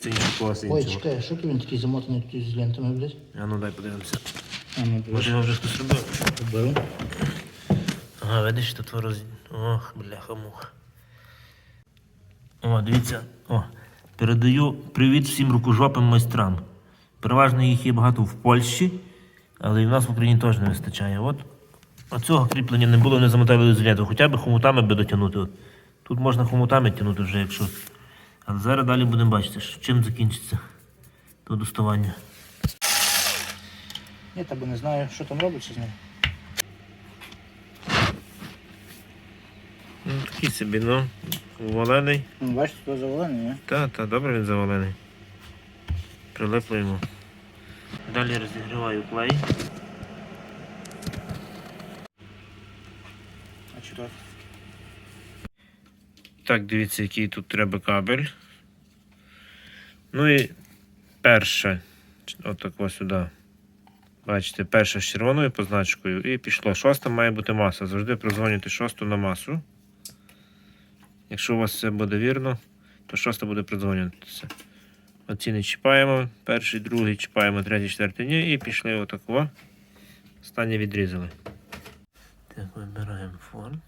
Це нічого Ой, іншого. чекай, що то він такий замотаний тут з лентами, блядь? А ну дай подивимося. А, ну, Може його вже хтось робив? беру. Ага, видиш, тут роз... Ох, бляха муха. О, дивіться. О, передаю привіт всім рукожопим майстрам. Переважно їх є багато в Польщі, але і в нас в Україні теж не вистачає. От. А цього кріплення не було, не замотали зв'язку. Хоча б хомутами би дотягнути. От. Тут можна хомутами тягнути вже, якщо. Але зараз далі будемо бачити, що- чим закінчиться то доставання. Я тебе не знаю, що там робиться з ним. Ну, такий собі, ну, валений. Ну, бачиш, тут завалений, ні? Та, та, добре він завалений. Прилипло йому. Далі розігріваю клей. А чи так? Дивіться, який тут треба кабель. Ну і перше. Отак ось сюди. Бачите, перша з червоною позначкою і пішло. Шоста має бути маса. Завжди прозвонюйте шосту на масу. Якщо у вас все буде вірно, то шоста буде продзвонюватися. Оці не чіпаємо, перший, другий чіпаємо, третій, четвертий ні, і пішли отако. Останнє відрізали. Так, вибираємо фонд.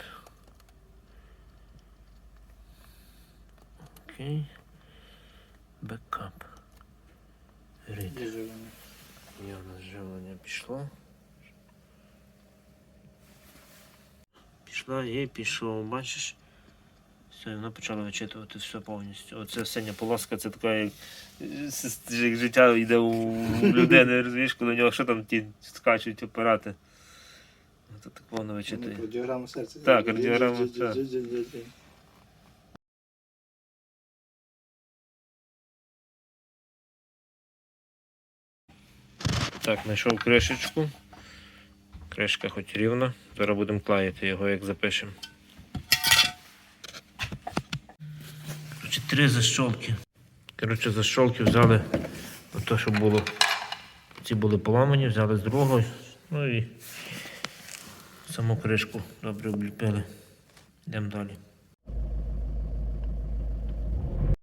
Окей. Бекап. Рід. Є у нас живлення пішло. Пішла і пішов, бачиш? Все, вона почала вичитувати все повністю. Оце синя полоска, це така, як, е, як життя йде у людини, розумієш, коли у нього що там ті скачуть апарати. Це так воно вичитує. Кардіограма серця. Так, кардіограма, так. Так, знайшов кришечку. Кришка хоч рівна. Зараз будемо клеїти його, як запишемо. Коротше, три защолки. Коротше, защолки взяли те, що було. Ці були поламані, взяли з другого. Ну і саму кришку добре обліпили. Йдемо далі.